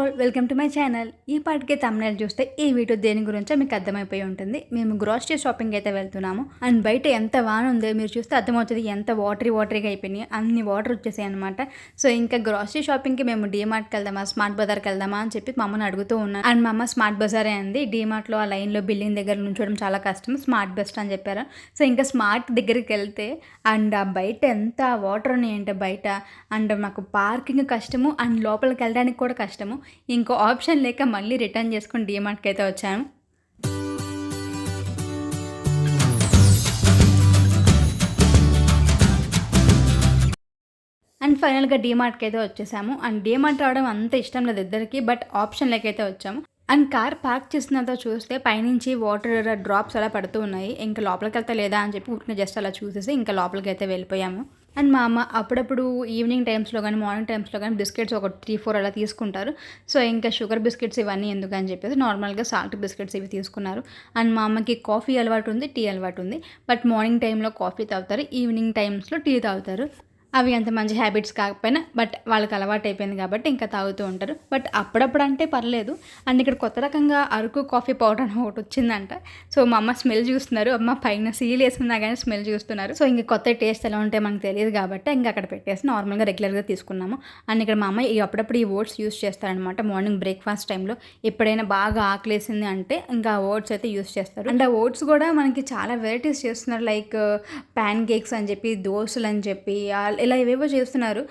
All welcome to my channel. ఈ పాటికి తమిళ చూస్తే ఈ వీడియో దేని గురించో మీకు అర్థమైపోయి ఉంటుంది. మేము గ్రాసరీ షాపింగ్ అయితే వెళ్తున్నాము. అండ్ బయట ఎంత వాన ఉందో మీరు చూస్తే అర్థమవుతుంది ఎంత వాటరీ వాటరీగా అయిపోయినాయి. అన్ని వాటర్ వచ్చేసాయి అనమాట సో ఇంకా గ్రాసరీ షాపింగ్కి మేము డీమార్ట్కి వెళ్దామా స్మార్ట్ బజార్కి వెళ్దామా అని చెప్పి మమ్మల్ని అడుగుతూ ఉన్నాను అండ్ మా అమ్మ స్మార్ట్ బజారే అంది. డీమార్ట్లో ఆ లైన్లో బిల్డింగ్ దగ్గర నుంచోవడం చాలా కష్టం. స్మార్ట్ బెస్ట్ అని చెప్పారు. సో ఇంకా స్మార్ట్ దగ్గరికి వెళ్తే అండ్ ఆ బయట ఎంత వాటర్ ఉన్నాయంటే బయట. అండ్ మాకు పార్కింగ్ కష్టము. అండ్ లోపలికి వెళ్ళడానికి కూడా కష్టము. ఇంకో ఆప్షన్ లేక మళ్ళీ రిటర్న్ చేసుకుని డిమార్ట్కి అయితే వచ్చాను. అండ్ ఫైనల్గా డీమార్ట్కి అయితే వచ్చేసాము. అండ్ డీమార్ట్ రావడం అంత ఇష్టం లేదు ఇద్దరికి బట్ ఆప్షన్ అయితే వచ్చాము. అండ్ కార్ పార్క్ చేసినంత చూస్తే పైనుంచి వాటర్ డ్రాప్స్ అలా పడుతూ ఉన్నాయి. ఇంకా లోపలికి వెళ్తా లేదా అని చెప్పి ఉట్టిన జస్ట్ అలా చూసేసి ఇంకా లోపలికి అయితే వెళ్ళిపోయాము. అండ్ మా అమ్మ అప్పుడప్పుడు ఈవినింగ్ టైమ్స్లో కానీ మార్నింగ్ టైమ్స్లో కానీ బిస్కెట్స్ ఒక త్రీ ఫోర్ అలా తీసుకుంటారు. సో ఇంకా షుగర్ బిస్కెట్స్ ఇవన్నీ ఎందుకని చెప్పేసి నార్మల్గా సాల్ట్ బిస్కెట్స్ ఇవి తీసుకున్నారు. అండ్ మా అమ్మకి కాఫీ అలవాటు ఉంది టీ అలవాటు ఉంది. బట్ మార్నింగ్ టైంలో కాఫీ తాగుతారు ఈవినింగ్ టైమ్స్లో టీ తాగుతారు. అవి అంత మంచి హ్యాబిట్స్ కాకపోయినా బట్ వాళ్ళకి అలవాటు అయిపోయింది కాబట్టి ఇంకా తాగుతూ ఉంటారు. బట్ అప్పుడప్పుడు అంటే పర్లేదు. అండ్ ఇక్కడ కొత్త రకంగా అరకు కాఫీ పౌడర్ అని ఒకటి వచ్చిందంట. సో మా అమ్మ స్మెల్ చూస్తున్నారు. అమ్మ పైన సీల్ వేసుకున్నా కానీ స్మెల్ చూస్తున్నారు. సో ఇంకా కొత్త టేస్ట్ ఎలా ఉంటే మనకు తెలియదు కాబట్టి ఇంకా అక్కడ పెట్టేసి నార్మల్గా రెగ్యులర్గా తీసుకున్నాము. అండ్ ఇక్కడ మా అమ్మ ఈ అప్పుడప్పుడు ఈ ఓట్స్ యూస్ చేస్తారనమాట మార్నింగ్ బ్రేక్ఫాస్ట్ టైంలో ఎప్పుడైనా బాగా ఆకలేసింది అంటే ఇంకా ఆ ఓట్స్ అయితే యూస్ చేస్తారు. అండ్ ఆ ఓట్స్ కూడా మనకి చాలా వెరైటీస్ చేస్తున్నారు. లైక్ ప్యాన్ కేక్స్ అని చెప్పి దోశలు అని చెప్పి ఇలా ఏవేవో చేస్తున్నారు.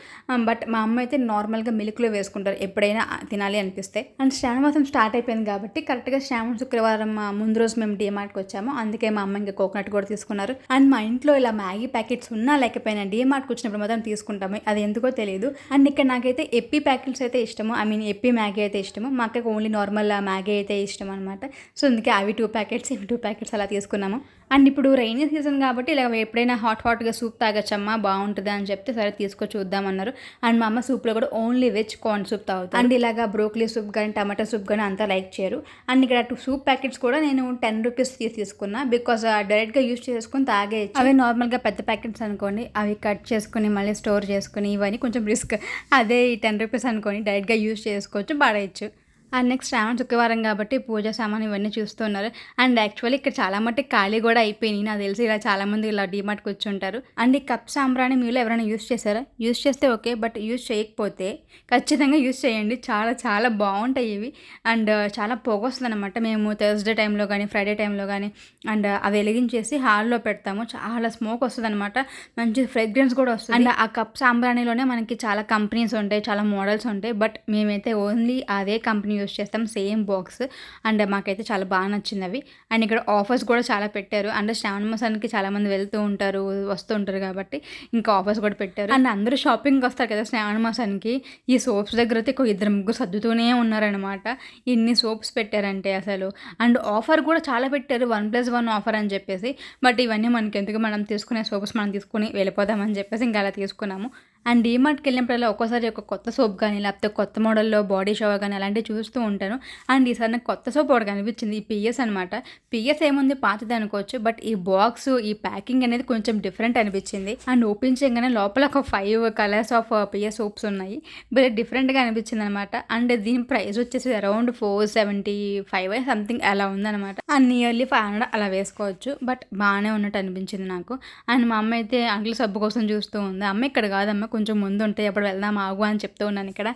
బట్ మా అమ్మ అయితే నార్మల్గా మిల్క్లో వేసుకుంటారు. ఎప్పుడైనా తినాలి అనిపిస్తే. అండ్ శ్రావణమాసం స్టార్ట్ అయిపోయింది కాబట్టి కరెక్ట్గా శ్రావణ శుక్రవారం ముందు రోజు మేము డిమార్ట్కి వచ్చాము. అందుకే మా అమ్మ ఇంకా కోకోనట్ కూడా తీసుకున్నారు. అండ్ మా ఇంట్లో ఇలా మ్యాగీ ప్యాకెట్స్ ఉన్నా లేకపోయినా డిమార్ట్కి వచ్చినప్పుడు మాత్రం తీసుకుంటాము. అది ఎందుకో తెలియదు అండ్ ఇక్కడ నాకైతే ఎప్పి ప్యాకెట్స్ అయితే ఇష్టము. ఐ మీన్ ఎప్పి మ్యాగీ అయితే ఇష్టము. మా అక్కకి ఓన్లీ నార్మల్ మ్యాగీ అయితే ఇష్టం అనమాట సో అందుకే అవి టూ ప్యాకెట్స్ ఇవి టూ ప్యాకెట్స్ అలా తీసుకున్నాము. అండ్ ఇప్పుడు రైనీ సీజన్ కాబట్టి ఇలా ఎప్పుడైనా హాట్ హాట్గా సూప్ తాగచ్చమ్మా బాగుంటుంది అని చెప్తే సరే తీసుకొని చూద్దామన్నారు అండ్ మా అమ్మ సూప్లో కూడా ఓన్లీ వెజ్ కార్న్ సూప్ తాగుతారు అండ్ ఇలాగా బ్రోక్లీ సూప్ కానీ టమాటా సూప్ కానీ అంతా లైక్ చేయరు. అండ్ ఇక్కడ టూ సూప్ ప్యాకెట్స్ కూడా నేను టెన్ రూపీస్ తీసి తీసుకున్నా బికాస్ డైరెక్ట్గా యూస్ చేసుకుని తాగే అవి నార్మల్గా పెద్ద ప్యాకెట్స్ అనుకోండి అవి కట్ చేసుకుని మళ్ళీ స్టోర్ చేసుకుని ఇవన్నీ కొంచెం రిస్క్ అదే ఈ టెన్ రూపీస్ అనుకోని డైరెక్ట్గా యూస్ చేసుకోవచ్చు పడేయచ్చు. అండ్ నెక్స్ట్ శ్రావణ శుక్రవారం కాబట్టి పూజ సామాన్ ఇవన్నీ చూస్తున్నారు అండ్ యాక్చువల్లీ ఇక్కడ చాలా మట్టి ఖాళీ కూడా అయిపోయినాయి. నాకు తెలిసి ఇలా చాలామంది ఇలా డిమార్ట్కి వచ్చి ఉంటారు అండ్ ఈ కప్ సాంబ్రాణి మీలో ఎవరైనా యూస్ చేశారా? యూస్ చేస్తే ఓకే బట్ యూస్ చేయకపోతే ఖచ్చితంగా యూస్ చేయండి. చాలా చాలా బాగుంటాయి ఇవి. అండ్ uh, చాలా పొగ వస్తుంది అనమాట మేము థర్స్డే టైంలో కానీ ఫ్రైడే టైంలో కానీ అండ్ uh, అవి వెలిగించేసి హాల్లో పెడతాము. చాలా స్మోక్ వస్తుంది అనమాట మంచి ఫ్రేగ్రెన్స్ కూడా వస్తుంది. అండ్ ఆ కప్ సాంబ్రాణిలోనే మనకి చాలా కంపెనీస్ ఉంటాయి చాలా మోడల్స్ ఉంటాయి. బట్ మేమైతే ఓన్లీ అదే కంపెనీ యూస్ చేస్తాం సేమ్ బాక్స్. అండ్ మాకైతే చాలా బాగా నచ్చింది అవి అండ్ ఇక్కడ ఆఫర్స్ కూడా చాలా పెట్టారు. అండ్ శ్రావణ మాసానికి చాలామంది వెళ్తూ ఉంటారు వస్తూ ఉంటారు కాబట్టి ఇంకా ఆఫర్స్ కూడా పెట్టారు. అండ్ అందరూ షాపింగ్కి వస్తారు కదా శ్రావణ మాసానికి. ఈ సోప్స్ దగ్గర అయితే ఇద్దరు ముగ్గురు సర్దుతూనే ఉన్నారనమాట ఇన్ని సోప్స్ పెట్టారంటే అసలు. అండ్ ఆఫర్ కూడా చాలా పెట్టారు. వన్ ప్లస్ వన్ ఆఫర్ అని చెప్పేసి. బట్ ఇవన్నీ మనకి ఎందుకు మనం తీసుకునే సోప్స్ మనం తీసుకుని వెళ్ళిపోదామని చెప్పేసి ఇంకా అలా తీసుకున్నాము. అండ్ డీమార్ట్కి వెళ్ళినప్పుడల్లా ఒక్కోసారి ఒక కొత్త సోప్ కానీ లేకపోతే కొత్త మోడల్లో బాడీ షవర్ కానీ అలాంటివి చూస్తూ ఉంటాను. అండ్ ఈసారి నాకు కొత్త సోప్ ఒకటి కనిపించింది ఈ పిఎస్ అనమాట పిఎస్ ఏముంది పాతది అనుకోవచ్చు బట్ ఈ బాక్స్ ఈ ప్యాకింగ్ అనేది కొంచెం డిఫరెంట్ అనిపించింది. అండ్ ఓపెన్ చేయగానే లోపల ఒక five colours of PS soaps ఉన్నాయి. బట్ డిఫరెంట్గా అనిపించింది అనమాట అండ్ దీని ప్రైస్ వచ్చేసి around four seventy five something అలా ఉందన్నమాట. అండ్ నియర్లీ ఫైవ్ హండ్రెడ్ అలా వేసుకోవచ్చు బట్ బాగానే ఉన్నట్టు అనిపించింది నాకు. అండ్ మా అమ్మ అయితే అంకుల్ సబ్బు కోసం చూస్తూ ఉంది. అమ్మ ఇక్కడ కాదమ్మ కొంచెం ముందు ఉంటాయి అప్పుడు వెళ్దాం ఆగు అని చెప్తూ ఉన్నాను ఇక్కడ.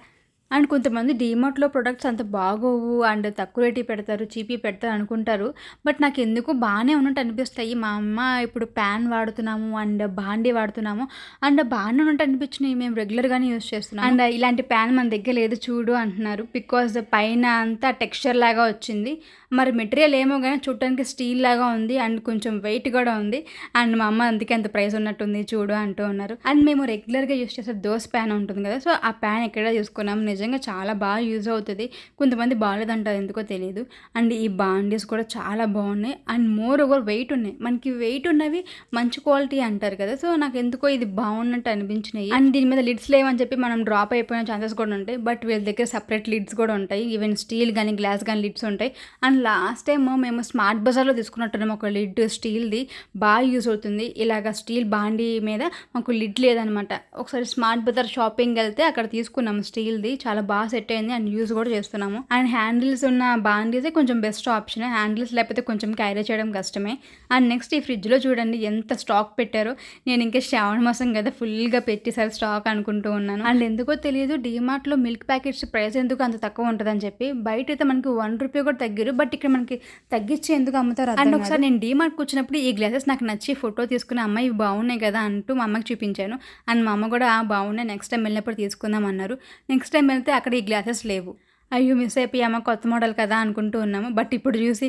అండ్ కొంతమంది డీమార్ట్లో ప్రొడక్ట్స్ అంత బాగోవు అండ్ తక్కువ రేటు పెడతారు చీపీ పెడతారు అనుకుంటారు. బట్ నాకు ఎందుకు బాగానే ఉన్నట్టు అనిపిస్తాయి. మా అమ్మ ఇప్పుడు ప్యాన్ వాడుతున్నాము అండ్ బాండీ వాడుతున్నాము. అండ్ బాగానే ఉన్నట్టు అనిపించినాయి. మేము రెగ్యులర్గానే యూస్ చేస్తున్నాం అండ్ ఇలాంటి ప్యాన్ మన దగ్గర లేదు చూడు అంటున్నారు. బికాజ్ పైన అంతా టెక్స్చర్ లాగా వచ్చింది. మరి మెటీరియల్ ఏమో కానీ చూడటానికి స్టీల్ లాగా ఉంది అండ్ కొంచెం వెయిట్ కూడా ఉంది. అండ్ మా అమ్మ అందుకే అంత ప్రైస్ ఉన్నట్టుంది చూడు అంటూ ఉన్నారు. అండ్ మేము రెగ్యులర్గా యూస్ చేసే దోస్ ప్యాన్ ఉంటుంది కదా సో ఆ ప్యాన్ ఎక్కడ నిజం నిజంగా చాలా బాగా యూజ్ అవుతుంది. కొంతమంది బాగాలేదంటారు ఎందుకో తెలియదు అండ్ ఈ బాండీస్ కూడా చాలా బాగున్నాయి. అండ్ మోర్ ఓవర్ వెయిట్ ఉన్నాయి. మనకి వెయిట్ ఉన్నవి మంచి క్వాలిటీ అంటారు కదా. సో నాకు ఎందుకో ఇది బాగున్నట్టు అనిపించినాయి. అండ్ దీని మీద లిడ్స్ లేవని చెప్పి మనం డ్రాప్ అయిపోయిన ఛాన్సెస్ కూడా ఉంటాయి. బట్ వీళ్ళ దగ్గర సపరేట్ లిడ్స్ కూడా ఉంటాయి. ఈవెన్ స్టీల్ కానీ గ్లాస్ కానీ లిడ్స్ ఉంటాయి. అండ్ లాస్ట్ టైం మేము స్మార్ట్ బజార్లో తీసుకున్నట్టున్నాం. ఒక లిడ్ స్టీల్ది. బాగా యూజ్ అవుతుంది. ఇలాగ స్టీల్ బాండీ మీద మాకు లిడ్ లేదనమాట. ఒకసారి స్మార్ట్ బజార్ షాపింగ్ వెళ్తే అక్కడ తీసుకున్నాం స్టీల్ది. చాలా చాలా బాగా సెట్ అయింది. అండ్ యూస్ కూడా చేస్తున్నాము. అండ్ హ్యాండిల్స్ ఉన్న బాండీసే కొంచెం బెస్ట్ ఆప్షన్ హ్యాండిల్స్ లేకపోతే కొంచెం క్యారీ చేయడం కష్టమే. అండ్ నెక్స్ట్ ఈ ఫ్రిడ్జ్లో చూడండి ఎంత స్టాక్ పెట్టారో. నేను ఇంకా శ్రావణ మాసం కదా ఫుల్గా పెట్టేసారి స్టాక్ అనుకుంటూ ఉన్నాను. అండ్ ఎందుకో తెలియదు డీమార్ట్లో మిల్క్ ప్యాకెట్స్ ప్రైస్ ఎందుకు అంత తక్కువ ఉంటుందని చెప్పి. బయట అయితే మనకి వన్ రూపీ కూడా తగ్గారు బట్ ఇక్కడ మనకి తగ్గించి ఎందుకు అమ్ముతారు అండ్ ఒకసారి నేను డీమార్ట్కి వచ్చినప్పుడు ఈ గ్లాసెస్ నాకు నచ్చి ఫోటో తీసుకుని అమ్మ ఇవి బాగున్నాయి కదా అంటూ మా అమ్మకి చూపించాను. అండ్ మా అమ్మ కూడా "ఆ, బాగున్నాయి నెక్స్ట్ టైం వెళ్ళినప్పుడు తీసుకుందాం అన్నారు. నెక్స్ట్ టైం వెళ్తే అక్కడ ఈ గ్లాసెస్ లేవు. అయ్యో మిస్ అయిపోయామా కొత్త మోడల్ కదా అనుకుంటూ ఉన్నాము. బట్ ఇప్పుడు చూసి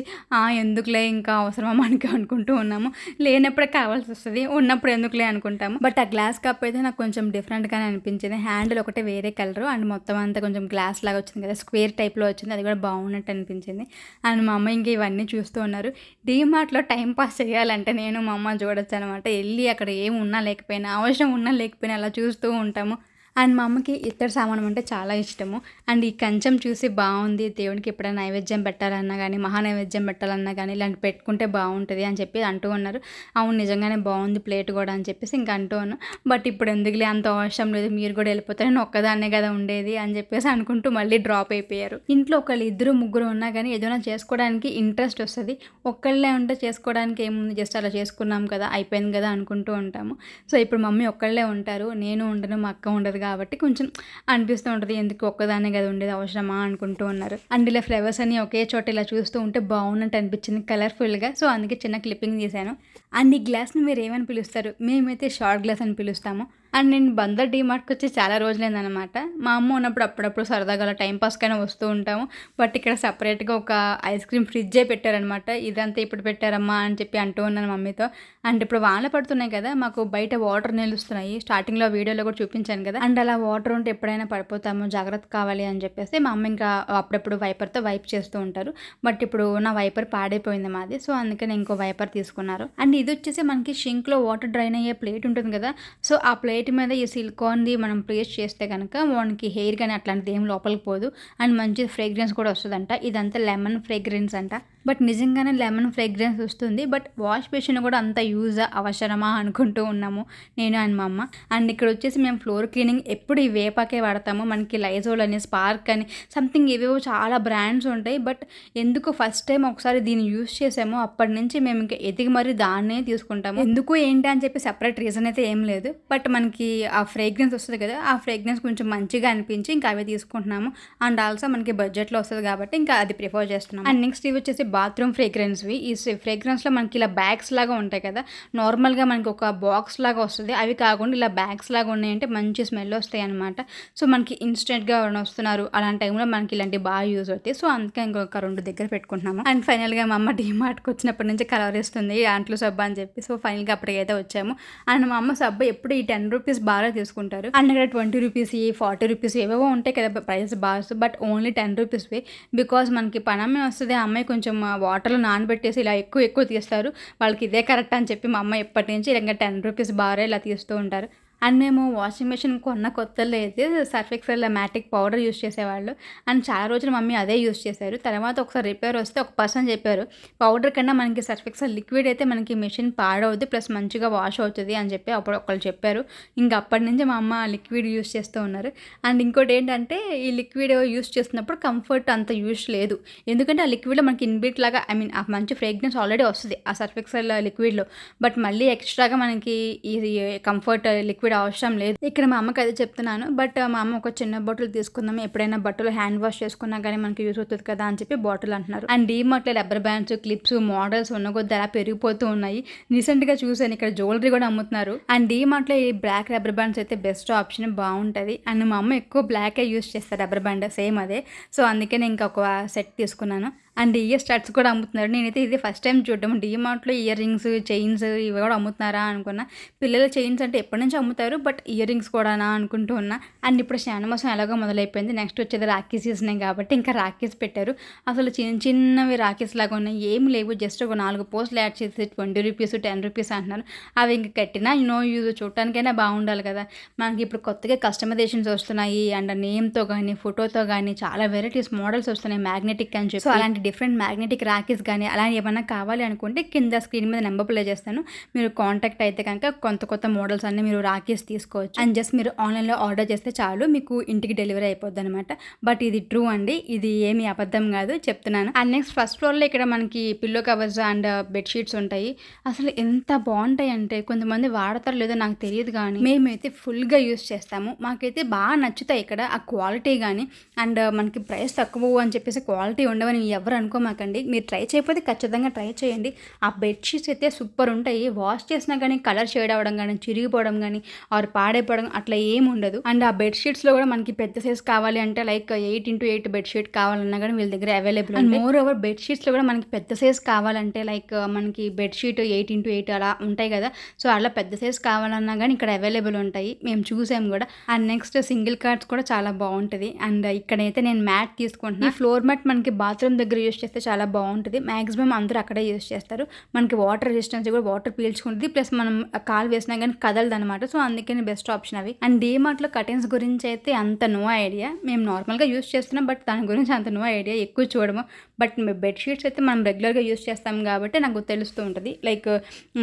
ఎందుకులే ఇంకా అవసరమా మనకి అనుకుంటూ ఉన్నాము. లేనప్పుడే కావాల్సి వస్తుంది ఉన్నప్పుడు ఎందుకులే అనుకుంటాము. బట్ ఆ గ్లాస్ కప్ అయితే నాకు కొంచెం డిఫరెంట్గానే అనిపించింది. హ్యాండిల్ ఒకటే వేరే కలర్ అండ్ మొత్తం అంతా కొంచెం గ్లాస్ లాగా వచ్చింది కదా స్క్వేర్ టైప్లో వచ్చింది అది కూడా బాగున్నట్టు అనిపించింది. అండ్ మా అమ్మ ఇంక ఇవన్నీ చూస్తూ ఉన్నారు. డీమార్ట్లో టైం పాస్ చేయాలంటే నేను మా అమ్మ చూడొచ్చు అనమాట. వెళ్ళి అక్కడ ఏం ఉన్నా లేకపోయినా అవసరం ఉన్నా లేకపోయినా అలా చూస్తూ ఉంటాము. అండ్ మా అమ్మకి ఇత్తడి సామానం అంటే చాలా ఇష్టము. అండ్ ఈ కంచం చూసి బాగుంది. దేవునికి ఎప్పుడైనా నైవేద్యం పెట్టాలన్నా కానీ మహా నైవేద్యం పెట్టాలన్నా కానీ ఇలాంటి పెట్టుకుంటే బాగుంటుంది అని చెప్పి అంటూ ఉన్నారు. అవును నిజంగానే బాగుంది ప్లేట్ కూడా అని చెప్పేసి ఇంకా అంటూ ఉన్నాను బట్ ఇప్పుడు ఎందుకులే అంత అవసరం లేదు మీరు కూడా వెళ్ళిపోతారు నేను ఒక్కదాన్నే కదా ఉండేది అని చెప్పేసి అనుకుంటూ మళ్ళీ డ్రాప్ అయిపోయారు. ఇంట్లో ఒకళ్ళు ఇద్దరు ముగ్గురు ఉన్నా కానీ ఏదైనా చేసుకోవడానికి ఇంట్రెస్ట్ వస్తుంది. ఒక్కళ్ళే ఉంటే చేసుకోవడానికి ఏముంది? జస్ట్ అలా చేసుకున్నాం కదా అయిపోయింది కదా అనుకుంటూ ఉంటాము. సో ఇప్పుడు మమ్మీ ఒక్కళ్ళే ఉంటారు నేను ఉండను మా అక్క ఉండదు కాబట్టి కొంచెం అనిపిస్తూ ఉంటుంది ఎందుకు ఒక్కదానే కదా ఉండేది అవసరమా అనుకుంటూ ఉన్నారు. అండ్ ఇలా ఫ్లవర్స్ అన్ని ఒకే చోట ఇలా చూస్తూ ఉంటే బాగున్నట్టు అనిపించింది కలర్ఫుల్గా. సో అందుకే చిన్న క్లిప్పింగ్ తీశాను. అండ్ ఈ గ్లాస్ని మీరు ఏమని పిలుస్తారు? మేమైతే షార్ట్ గ్లాస్ అని పిలుస్తాము. అండ్ నేను బందర్ డీమార్ట్కి వచ్చి చాలా రోజులైందనమాట మా అమ్మ ఉన్నప్పుడు అప్పుడప్పుడు సరదాగా అలా టైం పాస్కైనా వస్తూ ఉంటాము. బట్ ఇక్కడ సపరేట్గా ఒక ఐస్ క్రీమ్ ఫ్రిడ్జే పెట్టారనమాట ఇదంతా ఇప్పుడు పెట్టారమ్మా అని చెప్పి అంటూ ఉన్నాను మమ్మీతో. అండ్ ఇప్పుడు వానలు పడుతున్నాయి కదా మాకు బయట వాటర్ నిలుస్తున్నాయి. స్టార్టింగ్లో వీడియోలో కూడా చూపించాను కదా. అండ్ అలా వాటర్ ఉంటే ఎప్పుడైనా పడిపోతాము జాగ్రత్త కావాలి అని చెప్పేసి మా అమ్మ ఇంకా అప్పుడప్పుడు వైపర్తో వైప్ చేస్తూ ఉంటారు. బట్ ఇప్పుడు నా వైపర్ పాడైపోయింది మాది. సో అందుకని ఇంకో వైపర్ తీసుకున్నారు. అండ్ ఇది వచ్చేసి మనకి షింక్లో వాటర్ డ్రైన్ అయ్యే ప్లేట్ ఉంటుంది కదా సో ఆ ప్లేట్ ప్లేట్ మీద ఈ సిలికాన్ది మనం ప్లేస్ చేస్తే కనుక మనకి హెయిర్ కానీ అట్లాంటిది ఏం లోపలికి పోదు. అండ్ మంచి ఫ్రేగ్రెన్స్ కూడా వస్తుందంట. ఇదంతా లెమన్ ఫ్రేగ్రెన్స్ అంట. బట్ నిజంగానే లెమన్ ఫ్రేగ్రెన్స్ వస్తుంది. బట్ వాష్ బేసిన్ కూడా అంత యూజ్ అవసరమా అనుకుంటూ ఉన్నాము. నేను అండ్ మా అమ్మ. అండ్ ఇక్కడ వచ్చేసి మేము ఫ్లోర్ క్లీనింగ్ ఎప్పుడు ఈ వేపాకే వాడతాము. మనకి లైజోల్ అని స్పార్క్ అని సంథింగ్ ఏవేవో చాలా బ్రాండ్స్ ఉంటాయి. బట్ ఎందుకు ఫస్ట్ టైం ఒకసారి దీన్ని యూజ్ చేసామో అప్పటి నుంచి మేము ఇంకా ఎదిగి మరి దాన్నే తీసుకుంటాము. ఎందుకు ఏంటి అని చెప్పి సెపరేట్ రీజన్ అయితే ఏం లేదు. బట్ మనకి ఆ ఫ్రేగ్రెన్స్ వస్తుంది కదా ఆ ఫ్రేగ్రెన్స్ కొంచెం మంచిగా అనిపించి ఇంకా అవే తీసుకుంటున్నాము. అండ్ ఆల్సో మనకి బడ్జెట్లో వస్తుంది కాబట్టి ఇంకా అది ప్రిఫర్ చేస్తున్నాం అండ్ నెక్స్ట్ ఇవి వచ్చేసి బాత్రూమ్ ఫ్రేగ్రెన్స్వి ఈ ఫ్రేగ్రెన్స్లో మనకి ఇలా బ్యాగ్స్ లాగా ఉంటాయి కదా. నార్మల్గా మనకి ఒక బాక్స్ లాగా వస్తుంది. అవి కాకుండా ఇలా బ్యాగ్స్ లాగా ఉన్నాయంటే మంచి స్మెల్ వస్తాయి అనమాట సో మనకి ఇన్స్టెంట్గా వస్తున్నారు అలాంటి టైంలో మనకి ఇలాంటి బాగా యూజ్ అవుతాయి. సో అందుకే ఇంకొక రెండు దగ్గర పెట్టుకుంటున్నాము. అండ్ ఫైనల్గా మా అమ్మ డిమార్ట్కి వచ్చినప్పటి నుంచి కలర్ ఇస్తుంది అంట్లు సబ్బు అని చెప్పి. సో ఫైనల్గా అప్పటికైతే వచ్చాము. అండ్ మా అమ్మ సబ్బు ఎప్పుడు ఈ టెన్ రూపీస్ బాగా తీసుకుంటారు. అండ్ ఇక్కడ ట్వంటీ రూపీస్ ఫార్టీ రూపీస్ ఏవేవో ఉంటాయి కదా price bars but only ten రూపీస్వి because మనకి పనమ్మే వస్తుంది. ఆ అమ్మాయి కొంచెం వాటర్లో నానబెట్టేసి ఇలా ఎక్కువ ఎక్కువ తీస్తారు. వాళ్ళకి ఇదే కరెక్ట్ అని చెప్పి మా అమ్మ ఎప్పటి నుంచి ఇంకా టెన్ రూపీస్ బారే ఇలా తీస్తూ ఉంటారు. అండ్ మేము వాషింగ్ మెషిన్ కొన్న కొత్తలో అయితే surf excel matic powder use చేసేవాళ్ళు. అండ్ చాలా రోజులు మమ్మీ అదే యూస్ చేశారు. తర్వాత ఒకసారి రిపేర్ వస్తే ఒక పర్సన్ చెప్పారు పౌడర్ కన్నా మనకి సర్ఫ్ ఎక్సెల్ లిక్విడ్ అయితే మనకి మెషిన్ పాడవుద్ది ప్లస్ మంచిగా వాష్ అవుతుంది అని చెప్పి అప్పుడు ఒకళ్ళు చెప్పారు. ఇంకా అప్పటి నుంచి మా అమ్మ లిక్విడ్ యూస్ చేస్తూ ఉన్నారు. అండ్ ఇంకోటి ఏంటంటే ఈ లిక్విడ్ యూస్ చేస్తున్నప్పుడు కంఫర్ట్ అంత యూస్ లేదు. ఎందుకంటే ఆ లిక్విడ్లో మనకి ఇన్బిట్ లాగా ఐ మీన్ ఆ మంచి ఫ్రేగ్రెన్స్ ఆల్రెడీ వస్తుంది ఆ సర్ఫ్ ఎక్సెల్ లిక్విడ్లో. బట్ మళ్ళీ ఎక్స్ట్రాగా మనకి ఇది కంఫర్ట్ లిక్విడ్ అవసరం లేదు. ఇక్కడ మా అమ్మకి అదే చెప్తున్నాను. బట్ మా అమ్మ ఒక చిన్న బాటిల్ తీసుకుందాం. ఎప్పుడైనా బట్టలు హ్యాండ్ వాష్ చేసుకున్నా కానీ మనకి యూస్ అవుతుంది కదా అని చెప్పి బాటిల్ అంటున్నారు. అండ్ డీమార్ట్లో రబ్బర్ బ్యాండ్స్ క్లిప్స్ మోడల్స్ ఉన్న కొద్ది అలా పెరిగిపోతూ ఉన్నాయి. రీసెంట్గా చూసాను ఇక్కడ జ్యువెలరీ కూడా అమ్ముతున్నారు. అండ్ డీమార్ట్లో ఈ బ్లాక్ రబ్బర్ బ్యాండ్స్ అయితే బెస్ట్ ఆప్షన్ బాగుంటుంది. అండ్ మా అమ్మ ఎక్కువ బ్లాకే యూస్ చేస్తారు రబ్బర్ బ్యాండ్ సేమ్ అదే. సో అందుకే నేను ఇంకా ఒక సెట్ తీసుకున్నాను. అండ్ ఇయర్ స్టార్ట్స్ కూడా అమ్ముతున్నారు. నేనైతే ఇది ఫస్ట్ టైం చూడడం. డీమార్ట్లో ఇయర్ రింగ్స్ చైన్స్ ఇవి కూడా అమ్ముతున్నారా అనుకున్నా. పిల్లల చైన్స్ అంటే ఎప్పటి నుంచి అమ్ముతారు బట్ ఇయర్ రింగ్స్ కూడానా అనుకుంటూ ఉన్నా. అండ్ ఇప్పుడు శానమాసం ఎలాగో మొదలైపోయింది. నెక్స్ట్ వచ్చేది రాఖీ సీజన్ కాబట్టి ఇంకా రాఖీస్ పెట్టారు. అసలు చిన్న చిన్నవి రాఖీస్ లాగా ఉన్నాయి. ఏం లేవు. జస్ట్ ఒక నాలుగు పోస్టులు యాడ్ చేసి ట్వంటీ రూపీస్ టెన్ రూపీస్ అంటున్నారు. అవి ఇంకా కట్టినా నో యూజ్ చూడటానికైనా బాగుండాలి కదా. మనకి ఇప్పుడు కొత్తగా కస్టమైజేషన్స్ వస్తున్నాయి. అండ్ నేమ్తో కానీ ఫోటోతో కానీ చాలా వెరైటీస్ మోడల్స్ వస్తున్నాయి. మ్యాగ్నెటిక్ అని చెప్పి. అలాంటి డిఫరెంట్ మ్యాగ్నెటిక్ రాకీస్ కానీ అలా ఏమైనా కావాలి అనుకుంటే కింద స్క్రీన్ మీద నెంబర్ ప్లే చేస్తాను. మీరు కాంటాక్ట్ అయితే కనుక కొత్త కొత్త మోడల్స్ అన్ని మీరు రాకీస్ తీసుకోవచ్చు. అండ్ జస్ట్ మీరు ఆన్లైన్లో ఆర్డర్ చేస్తే చాలు మీకు ఇంటికి డెలివరీ అయిపోద్ది అనమాట బట్ ఇది ట్రూ అండి. ఇది ఏమి అబద్ధం కాదు. చెప్తున్నాను. అండ్ నెక్స్ట్ ఫస్ట్ ఫ్లోర్లో ఇక్కడ మనకి పిల్లో కవర్స్ అండ్ బెడ్షీట్స్ ఉంటాయి. అసలు ఎంత బాగుంటాయి అంటే కొంతమంది వాడతారు లేదో నాకు తెలియదు కానీ మేమైతే ఫుల్గా యూస్ చేస్తాము. మాకైతే బాగా నచ్చుతాయి ఇక్కడ ఆ క్వాలిటీ కానీ అండ్ మనకి ప్రైస్ తక్కువ అని చెప్పేసి క్వాలిటీ ఉండవని ఎవరు అనుకోమాకండి మీరు ట్రై చేయకపోతే ఖచ్చితంగా ట్రై చేయండి. ఆ బెడ్షీట్స్ అయితే సూపర్ ఉంటాయి. వాష్ చేసినా కానీ కలర్ షేడ్ అవ్వడం కానీ చిరిగిపోవడం కానీ ఆర్ పాడైపోవడం అట్లా ఏమి ఉండదు. అండ్ ఆ బెడ్షీట్స్లో కూడా మనకి పెద్ద సైజ్ కావాలి అంటే like eight into eight bedsheet కావాలన్నా కానీ వీళ్ళ దగ్గర అవైలబుల్ అండ్ మోర్ ఓవర్ బెడ్షీట్స్లో కూడా మనకి పెద్ద సైజ్ కావాలంటే లైక్ మనకి బెడ్షీట్ ఎయిట్ ఇంటూ ఎయిట్ అలా ఉంటాయి కదా. సో అలా పెద్ద సైజ్ కావాలన్నా కానీ ఇక్కడ అవైలబుల్ ఉంటాయి. మేము చూసాం కూడా. అండ్ నెక్స్ట్ సింగిల్ కార్డ్స్ కూడా చాలా బాగుంటుంది. అండ్ ఇక్కడైతే నేను మ్యాట్ తీసుకుంటున్నాను ఫ్లోర్ మ్యాట్ మనకి బాత్రూమ్ దగ్గర యూస్ చేస్తే చాలా బాగుంటుంది. మ్యాక్సిమం అందరూ అక్కడే యూస్ చేస్తారు. మనకి వాటర్ రెసిస్టెన్స్ కూడా వాటర్ పీల్చుకుంటుంది. ప్లస్ మనం కాల్ వేసినా కానీ కదలదు అనమాట సో అందుకని బెస్ట్ ఆప్షన్ అవి. అండ్ డీమార్ట్లో కటింగ్స్ గురించి అయితే అంత నో ఐడియా మేము నార్మల్గా యూస్ చేస్తున్నాం. బట్ దాని గురించి అంత నో ఐడియా ఎక్కువ చూడము. బట్ బెడ్షీట్స్ అయితే మనం రెగ్యులర్గా యూస్ చేస్తాం కాబట్టి నాకు తెలుస్తూ ఉంటుంది. లైక్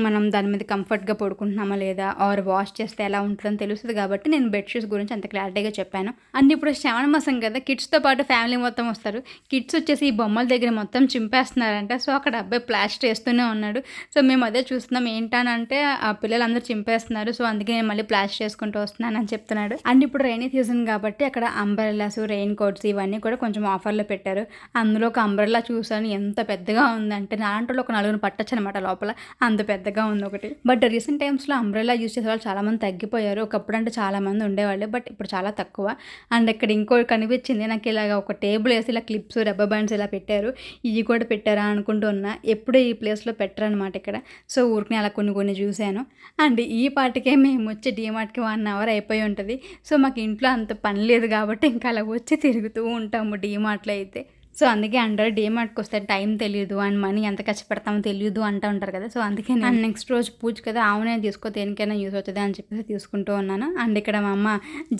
మనం దాని మీద కంఫర్ట్గా పడుకుంటున్నామా లేదా? ఆర్ వాష్ చేస్తే ఎలా ఉంటుందని తెలుస్తుంది కాబట్టి నేను బెడ్షీట్స్ గురించి అంత క్లారిటీగా చెప్పాను. అండ్ ఇప్పుడు శ్రావణ మాసం కదా కిడ్స్తో పాటు ఫ్యామిలీ మొత్తం వస్తారు. కిడ్స్ వచ్చేసి ఈ బొమ్మల దగ్గర మొత్తం చింపేస్తున్నారంట. సో అక్కడ అబ్బాయి ప్లాస్టర్ వేస్తూనే ఉన్నాడు. సో మేము అదే చూస్తున్నాం. ఏంటనంటే ఆ పిల్లలందరూ చింపేస్తున్నారు. సో అందుకే నేను మళ్ళీ ప్లాస్టర్ చేసుకుంటూ వస్తున్నాను అని చెప్తున్నాడు. అండ్ ఇప్పుడు రైనీ సీజన్ కాబట్టి అక్కడ అంబ్రెల్లాస్ రెయిన్ కోట్స్ ఇవన్నీ కూడా కొంచెం ఆఫర్లో పెట్టారు. అందులో ఒక అంబ్రెల్లా చూసాను ఎంత పెద్దగా ఉందంటే దాంట్లో ఒక నలుగురు పట్టచ్చు అనమాట లోపల. అంత పెద్దగా ఉంది ఒకటి. బట్ రీసెంట్ టైమ్స్లో అంబ్రెల్లా యూస్ చేసే వాళ్ళు చాలామంది తగ్గిపోయారు. ఒకప్పుడు అంటే చాలామంది ఉండేవాళ్ళు బట్ ఇప్పుడు చాలా తక్కువ. అండ్ ఇక్కడ ఇంకోటి కనిపించింది నాకు ఇలాగ ఒక టేబుల్ వేసి ఇలా క్లిప్స్ రబ్బర్ బ్యాండ్స్ ఇలా పెట్టారు. ఇవి కూడా పెట్టారా అనుకుంటూ ఉన్నా ఈ ప్లేస్లో పెట్టరనమాట ఇక్కడ. సో ఊరికి అలా కొన్ని కొన్ని చూశాను. అండ్ ఈ పాటికే మేము వచ్చి డిమార్ట్కి వన్ అవర్ అయిపోయి ఉంటుంది. సో మాకు ఇంట్లో అంత పని లేదు కాబట్టి ఇంకా అలా వచ్చి తిరుగుతూ ఉంటాము డిమార్ట్లో అయితే. సో అందుకే అంటారు డీమార్ట్కి వస్తే టైం తెలియదు అండ్ మనీ ఎంత ఖర్చు పెడతామో తెలియదు అంటూ ఉంటారు కదా. సో అందుకే నేను నెక్స్ట్ రోజు పూజ కదా ఆవునే తీసుకో దేనికైనా యూస్ అవుతుంది అని చెప్పేసి తీసుకుంటూ ఉన్నాను. అండ్ ఇక్కడ మా అమ్మ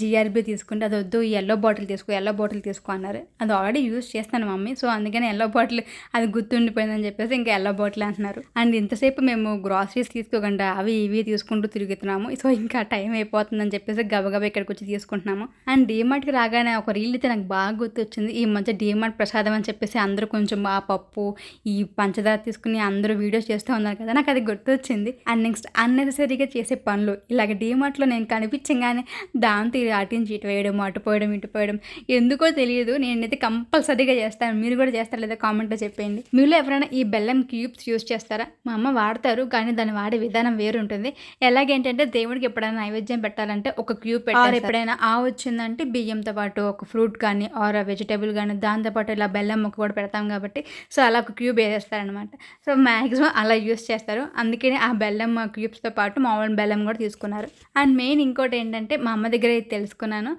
జిఆర్బి తీసుకుంటే అది వద్దు ఎల్లో బాటిల్ తీసుకో ఎల్లో బాటిల్ తీసుకో అన్నారు. అది ఆల్రెడీ యూస్ చేస్తాను మమ్మీ. సో అందుకని ఎల్లో బాటిల్ అది గుర్తుండిపోయిందని చెప్పేసి ఇంకా ఎల్లో బాటిల్ అంటున్నారు. అండ్ ఇంతసేపు మేము గ్రాసరీస్ తీసుకోకుండా అవి ఇవి తీసుకుంటూ తిరుగుతున్నాము. సో ఇంకా టైం అయిపోతుందని చెప్పేసి గబగబా ఇక్కడికి వచ్చి తీసుకుంటున్నాము. అండ్ డీమార్ట్కి రాగానే ఒక రీల్ అయితే నాకు బాగా గుర్తొచ్చింది. ఈ మధ్య డీమార్ట్ ప్రసాదం అని చెప్పేసి అందరూ కొంచెం ఆ పప్పు ఈ పంచదార తీసుకుని అందరూ వీడియోస్ చేస్తూ ఉన్నారు కదా నాకు అది గుర్తొచ్చింది. అండ్ నెక్స్ట్ అన్నెసరీగా చేసే పనులు. ఇలాగ డీమార్ట్లో నేను కనిపించగానే దాంతో ఇది అటించి ఇటు వేయడం అటు పోయడం ఇటు పోయడం ఎందుకో తెలియదు. నేనైతే కంపల్సరీగా చేస్తాను. మీరు కూడా చేస్తారా లేదా కామెంట్లో చెప్పేయండి. మీలో ఎవరైనా ఈ బెల్లం క్యూబ్స్ యూస్ చేస్తారా? మా అమ్మ వాడతారు కానీ దాన్ని వాడే విధానం వేరు ఉంటుంది ఎలాగేంటంటే దేవుడికి ఎప్పుడైనా నైవేద్యం పెట్టాలంటే ఒక క్యూబ్ పెట్టారు ఎప్పుడైనా ఆ వచ్చిందంటే బియ్యంతో పాటు ఒక ఫ్రూట్ కానీ ఆర్ వెజిటేబుల్ కానీ దాంతోపాటు ఇలా బెల్లం ముక్క కూడా పెడతాం కాబట్టి సో అలా ఒక క్యూబ్ వేసేస్తారనమాట సో మ్యాక్సిమం అలా యూస్ చేస్తారు. అందుకని ఆ బెల్లం క్యూబ్స్తో పాటు మామూలు బెల్లం కూడా తీసుకున్నారు. అండ్ మెయిన్ ఇంకోటి ఏంటంటే మా అమ్మ దగ్గర అయితే తెలుసుకున్నాను.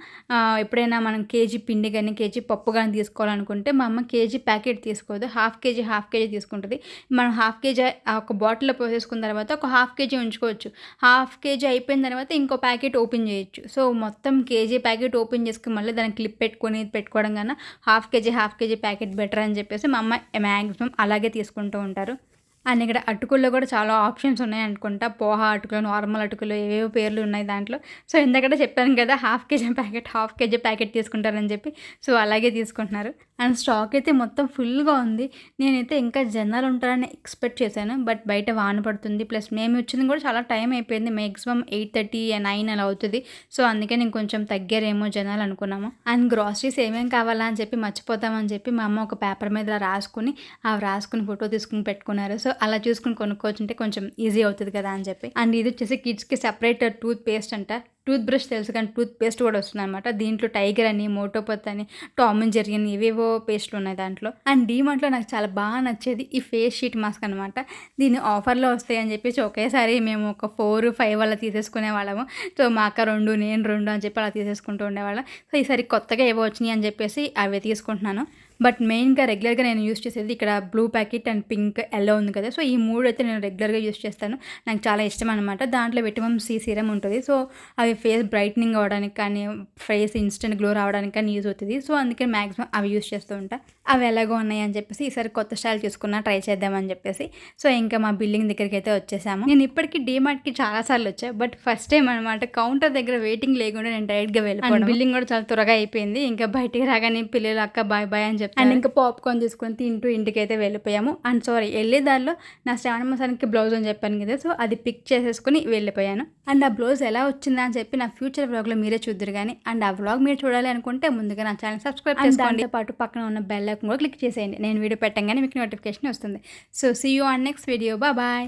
ఎప్పుడైనా మనం కేజీ పిండి కానీ కేజీ పప్పు కానీ తీసుకోవాలనుకుంటే మా అమ్మ కేజీ ప్యాకెట్ తీసుకోదు. హాఫ్ కేజీ హాఫ్ కేజీ తీసుకుంటుంది. మనం హాఫ్ కేజీ ఒక బాటిల్లో పోసేసుకున్న తర్వాత ఒక హాఫ్ కేజీ ఉంచుకోవచ్చు. హాఫ్ కేజీ అయిపోయిన తర్వాత ఇంకో ప్యాకెట్ ఓపెన్ చేయొచ్చు. సో మొత్తం కేజీ ప్యాకెట్ ఓపెన్ చేసుకుని మళ్ళీ దానికి క్లిప్ పెట్టుకొని పెట్టుకోవడం కన్నా half KG half KG packet better అని చెప్పేసి మా అమ్మ మ్యాక్సిమం అలాగే తీసుకుంటూ ఉంటారు. అండ్ ఇక్కడ అటుకుల్లో కూడా చాలా ఆప్షన్స్ ఉన్నాయి అనుకుంటా. పోహా అటుకులు నార్మల్ అటుకులు ఏవేవో పేర్లు ఉన్నాయి దాంట్లో. సో ఇందాకట చెప్పాను కదా half KG packet half KG packet తీసుకుంటారని చెప్పి. సో అలాగే తీసుకుంటున్నారు. అండ్ స్టాక్ అయితే మొత్తం ఫుల్గా ఉంది. నేనైతే ఇంకా జనాలు ఉంటారని ఎక్స్పెక్ట్ చేశాను. బట్ బయట వాన పడుతుంది. ప్లస్ మేము వచ్చింది కూడా చాలా టైం అయిపోయింది. మ్యాక్సిమం ఎయిట్ థర్టీ నైన్ అలా అవుతుంది. సో అందుకే నేను కొంచెం తగ్గారేమో జనాలు అనుకున్నాము. అండ్ గ్రాసరీస్ ఏమేమి కావాలా అని చెప్పి మర్చిపోతామని చెప్పి మా అమ్మ ఒక పేపర్ మీద రాసుకుని అవి రాసుకుని ఫోటో తీసుకుని పెట్టుకున్నారు. సో అలా చూసుకుని కొనుక్కోవచ్చుంటే కొంచెం ఈజీ అవుతుంది కదా అని చెప్పి. అండ్ ఇది వచ్చేసి కిడ్స్కి సెపరేట్ టూత్ పేస్ట్ అంట. టూత్ బ్రష్ తెలుసు కానీ టూత్ పేస్ట్ కూడా వస్తుంది అనమాట దీంట్లో టైగర్ అని మోటోపత్ అని టామన్ జెర్రీ అని ఇవేవో పేస్ట్లు ఉన్నాయి దాంట్లో. అండ్ డీమార్ట్లో నాకు చాలా బాగా నచ్చేది ఈ ఫేస్ షీట్ మాస్క్ అనమాట దీని ఆఫర్లో వస్తాయి అని చెప్పేసి ఒకేసారి మేము ఒక ఫోర్ ఫైవ్ అలా తీసేసుకునే వాళ్ళము. సో మా అక్క రెండు నేను రెండు అని చెప్పి అలా తీసేసుకుంటూ ఉండేవాళ్ళం. సో ఈసారి కొత్తగా ఏవో వచ్చినాయి అని చెప్పేసి అవి తీసుకుంటున్నాను. బట్ మెయిన్గా రెగ్యులర్గా నేను యూస్ చేసేది ఇక్కడ blue packet and pink yellow ఉంది కదా. సో ఈ మూడు అయితే నేను రెగ్యులర్గా యూస్ చేస్తాను. నాకు చాలా ఇష్టం అనమాట దాంట్లో విటమిన్ సి సీరం ఉంటుంది. సో అవి ఫేస్ బ్రైట్నింగ్ అవ్వడానికి కానీ ఫేస్ ఇన్స్టెంట్ గ్లో రావడానికి కానీ యూజ్ అవుతుంది. సో అందుకే మ్యాక్సిమం అవి యూస్ చేస్తూ ఉంటా. అవి ఎలాగో ఉన్నాయి అని చెప్పేసి ఈసారి కొత్త స్టైల్ చూసుకున్నా ట్రై చేద్దామని చెప్పేసి. సో ఇంకా మా బిల్డింగ్ దగ్గరికి అయితే వచ్చేసాము. నేను ఇప్పటికీ డీమార్ట్కి చాలా సార్లు వచ్చా. బట్ ఫస్ట్ టైం అనమాట కౌంటర్ దగ్గర వెయిటింగ్ లేకుండా నేను డైరెక్ట్గా వెళ్ళిపోయాను బిల్డింగ్ కూడా చాలా త్వరగా అయిపోయింది. ఇంకా బయటికి రాగానే పిల్లలు అక్క బాయ్ బాయ్ అని చెప్పి అండ్ ఇంకా పాప్కార్న్ తీసుకొని తింటూ ఇంటికి అయితే వెళ్ళిపోయాము. అండ్ సారీ వెళ్ళే దారిలో నా శ్రావణ మాసానికి బ్లౌజ్ అని చెప్పాను కదా సో అది పిక్ చేసేసుకుని వెళ్ళిపోయాను. అండ్ ఆ బ్లౌజ్ ఎలా వచ్చిందా అని చెప్పి నా ఫ్యూచర్ వ్లాగ్లో మీరే చూద్దరు కానీ అండ్ ఆ వ్లాగ్ మీరు చూడాలి అనుకుంటే ముందుగా నా ఛానల్ సబ్స్క్రైబ్ చేసుకోండి. పాటు పక్కన ఉన్న బెల్ ఐకాన్ కూడా క్లిక్ చేసేయండి. నేను వీడియో పెట్టంగానే మీకు నోటిఫికేషన్ వస్తుంది. So see you on next video bye